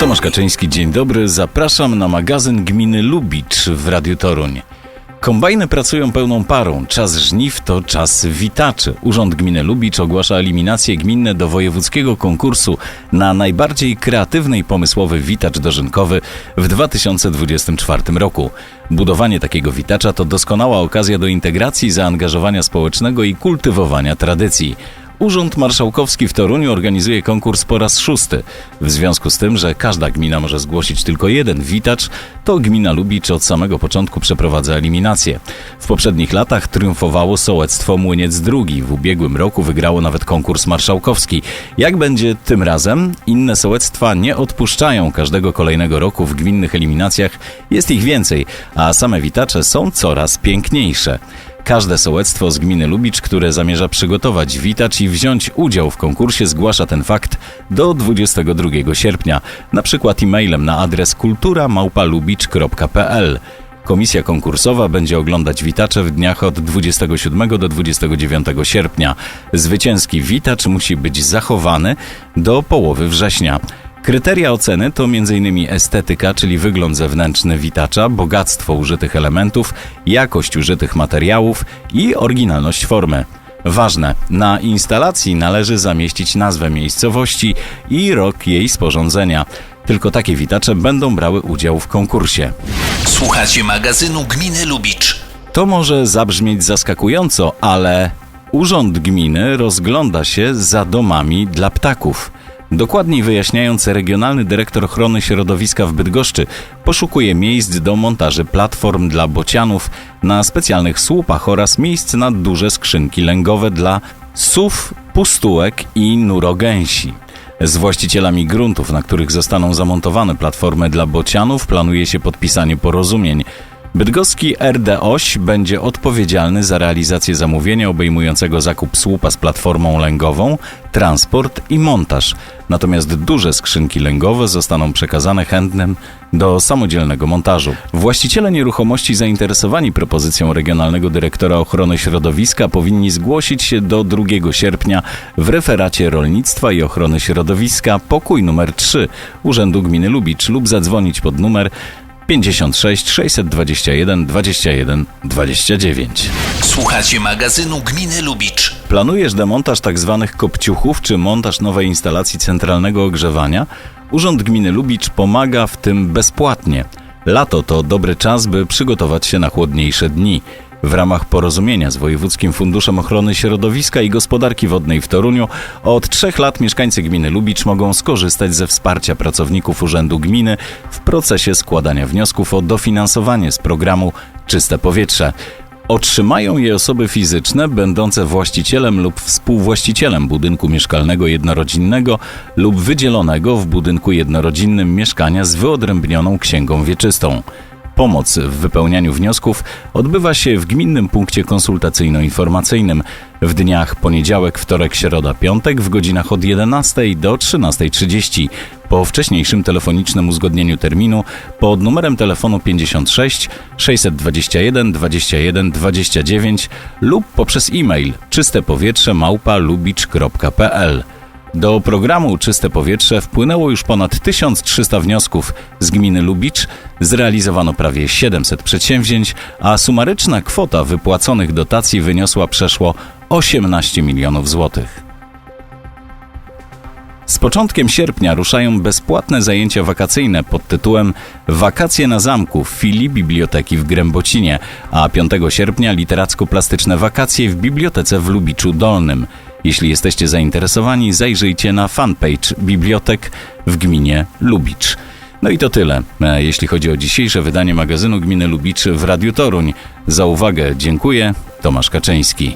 Tomasz Kaczyński, dzień dobry. Zapraszam na magazyn Gminy Lubicz w Radiu Toruń. Kombajny pracują pełną parą. Czas żniw to czas witaczy. Urząd Gminy Lubicz ogłasza eliminacje gminne do wojewódzkiego konkursu na najbardziej kreatywny i pomysłowy witacz dożynkowy w 2024 roku. Budowanie takiego witacza to doskonała okazja do integracji, zaangażowania społecznego i kultywowania tradycji. Urząd Marszałkowski w Toruniu organizuje konkurs po raz szósty. W związku z tym, że każda gmina może zgłosić tylko jeden witacz, to gmina Lubicz od samego początku przeprowadza eliminację. W poprzednich latach triumfowało sołectwo Młyniec II. W ubiegłym roku wygrało nawet konkurs marszałkowski. Jak będzie tym razem? Inne sołectwa nie odpuszczają każdego kolejnego roku w gminnych eliminacjach. Jest ich więcej, a same witacze są coraz piękniejsze. Każde sołectwo z gminy Lubicz, które zamierza przygotować witacz i wziąć udział w konkursie, zgłasza ten fakt do 22 sierpnia, na przykład e-mailem na adres kultura.małpalubicz.pl. Komisja konkursowa będzie oglądać witacze w dniach od 27 do 29 sierpnia. Zwycięski witacz musi być zachowany do połowy września. Kryteria oceny to m.in. estetyka, czyli wygląd zewnętrzny witacza, bogactwo użytych elementów, jakość użytych materiałów i oryginalność formy. Ważne, na instalacji należy zamieścić nazwę miejscowości i rok jej sporządzenia. Tylko takie witacze będą brały udział w konkursie. Słuchacie magazynu Gminy Lubicz. To może zabrzmieć zaskakująco, ale Urząd Gminy rozgląda się za domami dla ptaków. Dokładniej wyjaśniając, regionalny dyrektor ochrony środowiska w Bydgoszczy poszukuje miejsc do montaży platform dla bocianów na specjalnych słupach oraz miejsc na duże skrzynki lęgowe dla sów, pustułek i nurogęsi. Z właścicielami gruntów, na których zostaną zamontowane platformy dla bocianów, planuje się podpisanie porozumień. Bydgoski RD8 będzie odpowiedzialny za realizację zamówienia obejmującego zakup słupa z platformą lęgową, transport i montaż. Natomiast duże skrzynki lęgowe zostaną przekazane chętnym do samodzielnego montażu. Właściciele nieruchomości zainteresowani propozycją regionalnego dyrektora ochrony środowiska powinni zgłosić się do 2 sierpnia w referacie rolnictwa i ochrony środowiska pokój numer 3 Urzędu Gminy Lubicz lub zadzwonić pod numer 56 621 21 29. Słuchacie magazynu Gminy Lubicz. Planujesz demontaż tzw. kopciuchów czy montaż nowej instalacji centralnego ogrzewania? Urząd Gminy Lubicz pomaga w tym bezpłatnie. Lato to dobry czas, by przygotować się na chłodniejsze dni. W ramach porozumienia z Wojewódzkim Funduszem Ochrony Środowiska i Gospodarki Wodnej w Toruniu od trzech lat mieszkańcy gminy Lubicz mogą skorzystać ze wsparcia pracowników Urzędu Gminy w procesie składania wniosków o dofinansowanie z programu Czyste Powietrze. Otrzymają je osoby fizyczne będące właścicielem lub współwłaścicielem budynku mieszkalnego jednorodzinnego lub wydzielonego w budynku jednorodzinnym mieszkania z wyodrębnioną księgą wieczystą. Pomoc w wypełnianiu wniosków odbywa się w Gminnym Punkcie Konsultacyjno-Informacyjnym w dniach poniedziałek, wtorek, środa, piątek w godzinach od 11 do 13.30 po wcześniejszym telefonicznym uzgodnieniu terminu pod numerem telefonu 56 621 21 29 lub poprzez e-mail czystepowietrze małpa lubicz.pl. Do programu Czyste Powietrze wpłynęło już ponad 1300 wniosków z gminy Lubicz, zrealizowano prawie 700 przedsięwzięć, a sumaryczna kwota wypłaconych dotacji wyniosła przeszło 18 milionów złotych. Z początkiem sierpnia ruszają bezpłatne zajęcia wakacyjne pod tytułem Wakacje na zamku w filii Biblioteki w Grębocinie, a 5 sierpnia literacko-plastyczne wakacje w Bibliotece w Lubiczu Dolnym. Jeśli jesteście zainteresowani, zajrzyjcie na fanpage Bibliotek w gminie Lubicz. No i to tyle, e, jeśli chodzi o dzisiejsze wydanie magazynu Gminy Lubicz w Radiu Toruń. Za uwagę dziękuję, Tomasz Kaczyński.